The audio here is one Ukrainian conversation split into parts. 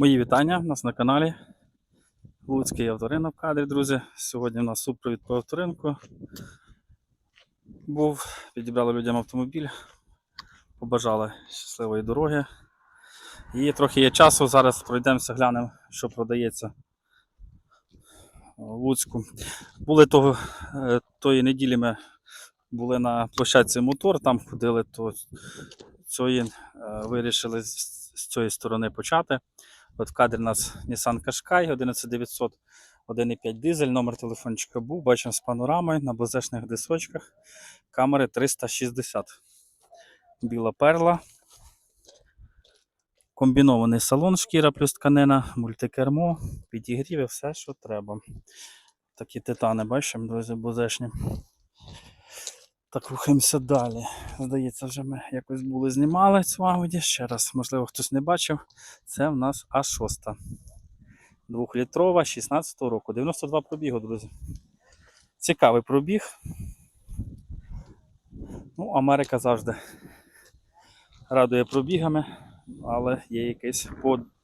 Мої вітання у нас на каналі Луцький авторинок в кадрі, друзі. Сьогодні у нас супровід по авторинку. Був, підібрали людям автомобіль, побажали щасливої дороги. І трохи є часу. Зараз пройдемося, глянемо, що продається в Луцьку. Були того, е, тої неділі ми були на площадці мотор, там ходили, то цієї е, вирішили з, з цієї сторони почати. От в кадрі у нас Nissan Qashqai 11900, 1,5 дизель, номер телефончика був, бачимо з панорамою на безпечних дисочках, камери 360. Біла перла. Комбінований салон, шкіра плюс тканина, мультикермо, підігріви, все, що треба. Такі титани, бачимо, друзі, бузешні. Так, рухаємося далі. Здається, вже ми якось були знімали цю Audi. Ще раз, можливо, хтось не бачив. Це в нас А6. Двохлітрова 16 року. 92 пробігу, друзі. Цікавий пробіг. Ну, Америка завжди радує пробігами, але є якийсь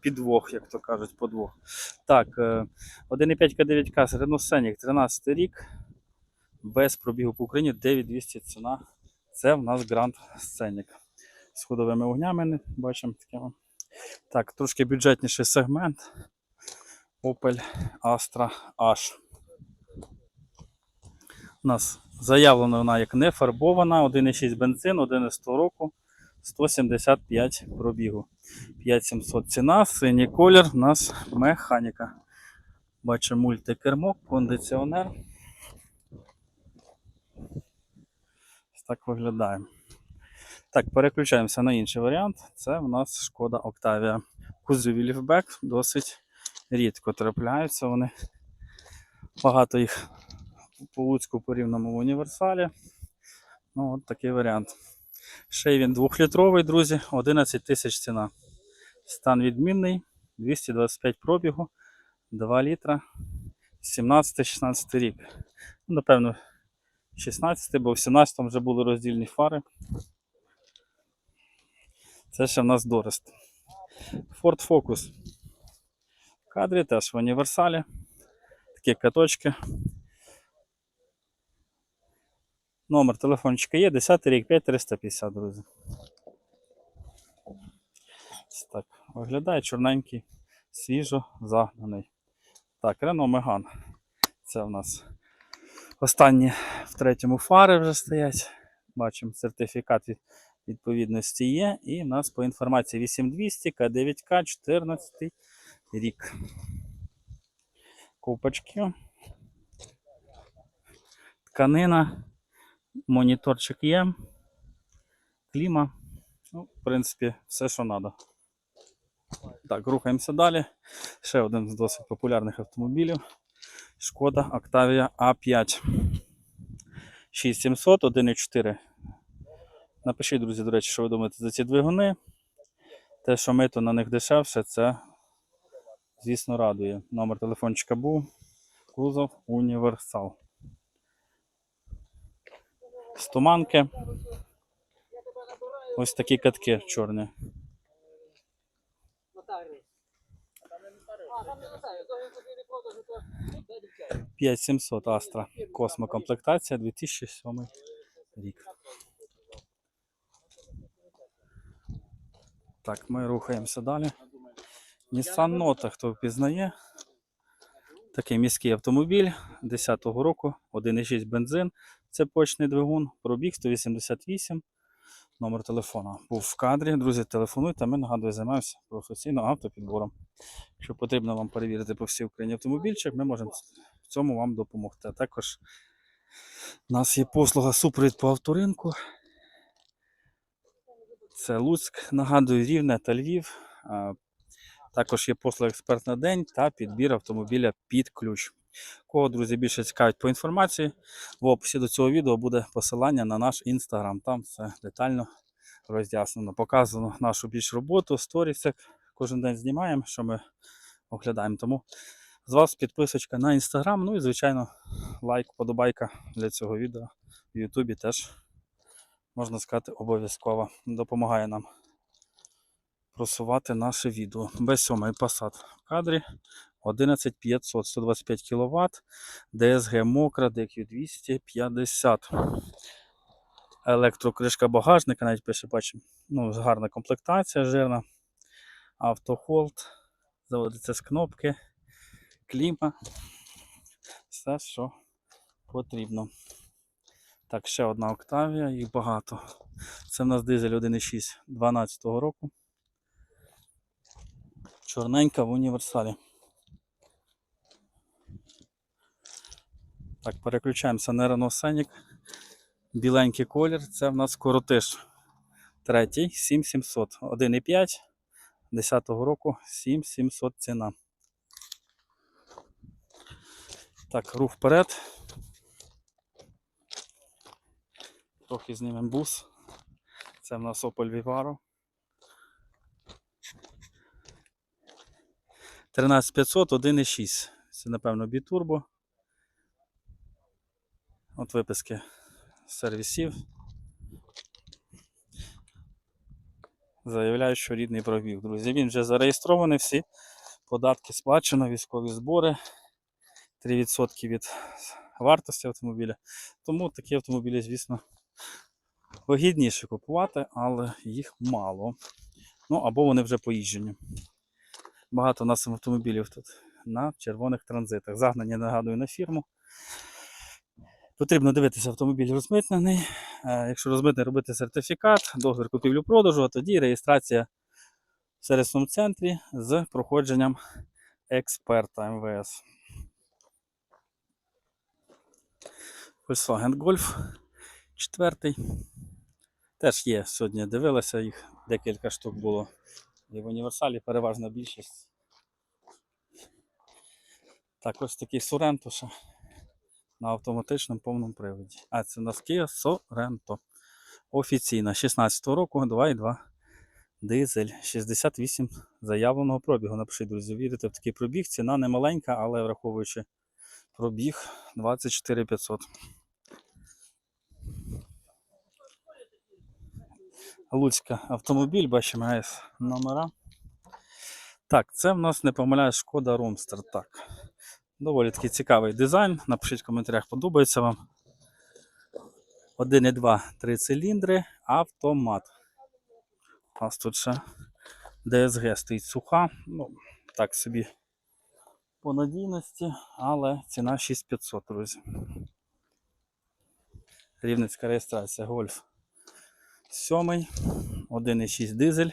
підвох, як то кажуть, подвох. Так, е, 1,5 К9К Renault Scenic, 13 рік. Без пробігу по Україні 9200 ціна. Це в нас Grand Scenic. З ходовими огнями бачимо такими. Так, трошки бюджетніший сегмент. Opel Astra H. У нас заявлена вона як не фарбована, 1,6 бензин, 11 року, 175 пробігу. 5700 ціна, синій колір, у нас механіка. Бачимо мультикермо, кондиціонер. Так виглядає. Так, переключаємося на інший варіант. Це в нас шкода Octavia. Кузові ліфбек досить рідко трапляються вони. Багато їх по Луцьку по рівному в універсалі. Ну, от такий варіант. Ще він двохлітровий, друзі, 11 тисяч ціна. Стан відмінний, 225 пробігу, 2 літра, 17-16 рік. Ну, Напевно, 16, бо в 17 вже були роздільні фари. Це ще в нас Дорест. Ford Focus. Кадрі теж в універсалі. Такі каточки. Номер телефончика є, 10 рік, 5350, друзі. Ось так. Виглядає чорненький, свіжо загнаний. Так, Renault Megane. Це в нас Останні в третьому фари вже стоять. Бачимо, сертифікат від відповідності є. І в нас по інформації 8200, К9К, 14 рік. Ковпачки. Тканина. Моніторчик є. Кліма. Ну, в принципі, все, що треба. Так, рухаємося далі. Ще один з досить популярних автомобілів. Шкода Octavia A5. 6700, 1,4. Напишіть, друзі, до речі, що ви думаєте за ці двигуни. Те, що мито на них дешевше, це, звісно, радує. Номер телефончика був. Кузов Універсал. З туманки. Ось такі катки чорні. 5700 Astra. Космо комплектація 2007 рік. Так, ми рухаємося далі. Nissan Note, хто впізнає. Такий міський автомобіль 10-го року, 1,6 бензин, це почний двигун, пробіг 188, номер телефона. Був в кадрі. Друзі, телефонуйте, ми нагадую, займаємося професійно автопідбором. Якщо потрібно вам перевірити по всій Україні автомобільчик, ми можемо в цьому вам допомогти. А також у нас є послуга супровід по авторинку. Це Луцьк, нагадую, Рівне та Львів. Також є послуга експерт на день та підбір автомобіля під ключ. Кого, друзі, більше цікавить по інформації, в описі до цього відео буде посилання на наш інстаграм. Там все детально роз'яснено. Показано нашу більш роботу, сторіс, кожен день знімаємо, що ми оглядаємо. Тому з вас підписочка на інстаграм. Ну і, звичайно, лайк, подобайка для цього відео в Ютубі теж, можна сказати, обов'язково допомагає нам просувати наше відео. Б7 Passat в кадрі 11500, 125 кВт, DSG мокра, DQ 250. Електрокришка багажника, навіть пише, бачимо. Ну, гарна комплектація, жирна. Автохолд. Заводиться з кнопки, кліма. Все, що потрібно. Так, ще одна Октавія, їх багато. Це в нас дизель 1.6 12 року. Чорненька в універсалі. Так, переключаємося на Renault Scenic. Біленький колір. Це в нас коротиш. Третій 7700. 1,5 10 року 7700 ціна. Так, рух вперед. Трохи знімемо бус. Це в нас Opel Vivaro. 13500, 1,6. Це, напевно, бітурбо. От виписки сервісів. Заявляю, що рідний пробіг, друзі. Він вже зареєстрований, всі податки сплачено, військові збори. 3% від вартості автомобіля. Тому такі автомобілі, звісно, вигідніше купувати, але їх мало. Ну або вони вже поїжджені. Багато у нас автомобілів тут на червоних транзитах. Загнані, нагадую, на фірму. Потрібно дивитися автомобіль розмитнений. Е, Якщо розмитний, робити сертифікат, договір купівлю-продажу, а тоді реєстрація в сервісному центрі з проходженням експерта МВС. Volkswagen Golf 4. Теж є сьогодні, дивилися їх, декілька штук було. І в універсалі переважна більшість. Так, ось такий ще на автоматичному повному приводі. А це у нас Kia Sorento. Офіційна 16 року 2,2 дизель. 68 заявленого пробігу. Напишіть, друзі, вірите в такий пробіг. Ціна не маленька, але враховуючи пробіг 24 500. Луцька автомобіль, бачимо АЕС номера. Так, це в нас не помиляє шкода Ромстер. Так. Доволі такий цікавий дизайн. Напишіть в коментарях, подобається вам. 1,2 3 циліндри, автомат. У нас тут ще DSG стоїть суха. Ну, так собі по надійності, але ціна 6500, друзі. Рівницька реєстрація Гольф 7, 1,6 дизель.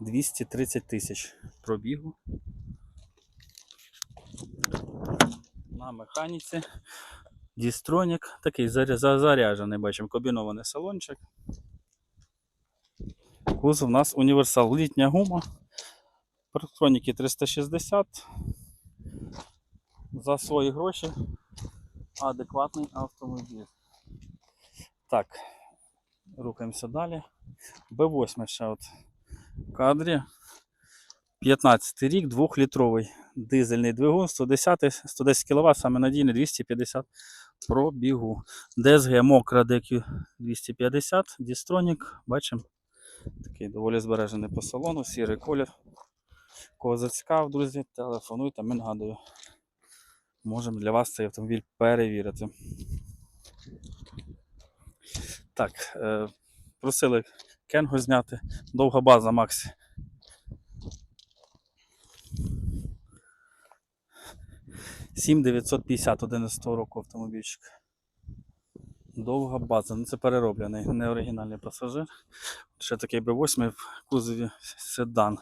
230 тисяч пробігу. На механіці. Дістронік. Такий заряджений, бачимо, комбінований салончик. Кузов у нас універсал. Літня гума. Парктроніки 360. За свої гроші. Адекватний автомобіль. Так, рухаємося далі. Б8 ще от в кадрі. 15 рік, 2-літровий дизельний двигун, 110, 110 кВт, саме надійний 250 пробігу. DSG мокра DQ 250, Дістронік, бачимо, такий доволі збережений по салону, сірий колір. Кого зацікав, друзі, телефонуйте, ми нагадую. Можемо для вас цей автомобіль перевірити. Так, е, просили Кенго зняти. Довга база Максі. Сім 950 11 року автомобільчик. Довга база. Ну це перероблений, не оригінальний пасажир. Ще такий B8 в кузові седан.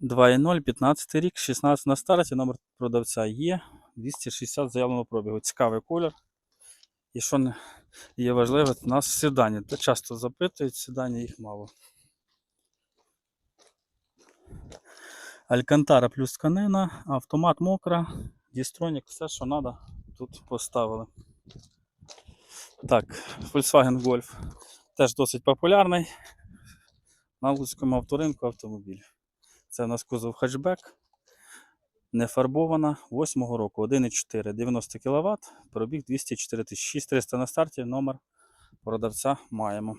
2.0, 15 рік, 16 на старті, номер продавця є. 260 заявленого пробігу. Цікавий колір. І що є важливо, у нас в седані. Часто запитують, в седані їх мало. Алькантара плюс тканина, автомат мокра, дістронік, все, що треба, тут поставили. Так, Volkswagen Golf теж досить популярний на Луцькому авторинку автомобіль. Це у нас кузов хетчбек, не фарбована, 8 року, 1,4, 90 кВт, пробіг 204 тисячі, 6300 на старті, номер продавця маємо.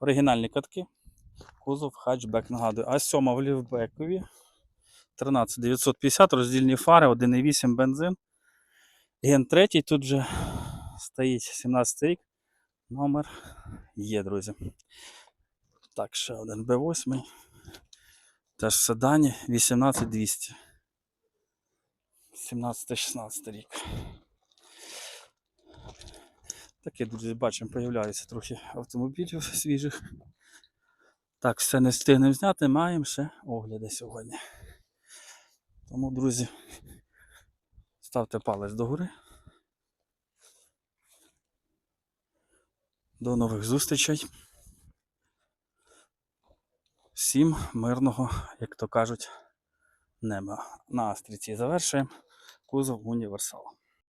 Оригінальні катки. Кузов хатчбек нагадую. А 7 в лівбекові. 13950, роздільні фари, 1,8 бензин. Ген 3 тут же стоїть 17 рік. Номер є, друзі. Так, ще один B8. Теж седані 18200. 17-16 рік. Таке, друзі, бачимо, появляється трохи автомобілів свіжих. Так, все не встигнемо зняти, маємо ще огляди сьогодні. Тому, друзі, ставте палець догори. До нових зустрічей. Всім мирного, як то кажуть, неба. На Астріці завершуємо. Кузов універсал.